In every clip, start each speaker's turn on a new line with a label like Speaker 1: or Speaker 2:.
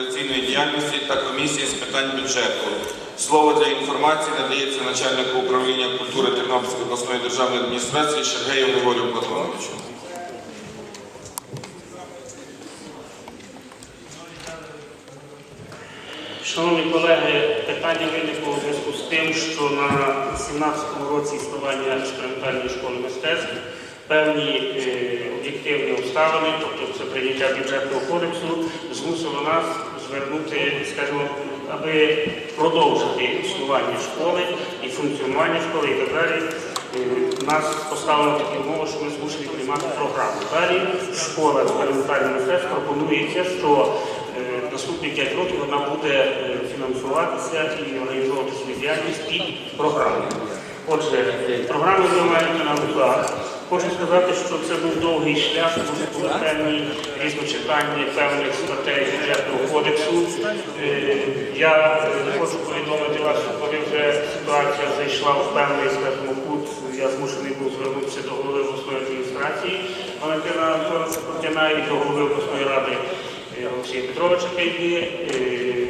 Speaker 1: антикорупційної діяльності та комісії з питань бюджету. Слово для інформації надається начальнику управління культури Тернопільської обласної державної адміністрації Шергею Григорію Платоновичу.
Speaker 2: Шановні колеги, питання виникло у зв'язку з тим, що на 17-му році існування експериментальної школи мистецтв певні е, об'єктивні обставини, тобто це прийняття бюджетного кодексу, змусило нас звернути, скажімо, аби продовжити існування школи і функціонування школи і так далі. е, Нас поставлено такі умови, що ми змушені приймати програму. Далі школа експериментального мистецтв пропонується, що е, наступні 5 років вона буде фінансуватися і організовувати свою діяльність під програмою. Отже, програму ви маєте на. Хочу сказати, що це був довгий шлях, були певні різночитання певних статей бюджетного кодексу. Е, Я е, хочу повідомити вас, що коли вже ситуація зайшла в певний, скажімо, кут, я змушений був звернутися до голови обласної адміністрації Валентина Антоновича Кортяна і до голови обласної ради е, Олексія Петровича Кайди,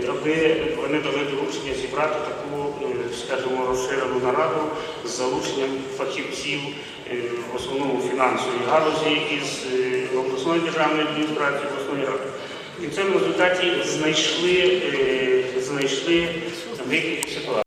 Speaker 2: аби вони дали доручення зібрати таку, е, скажімо, розширену нараду з залученням фахівців е, в основному фінансовій галузі із е, обласної державної адміністрації, обласної ради. І в цьому результаті знайшли, знайшли вихід ситуації.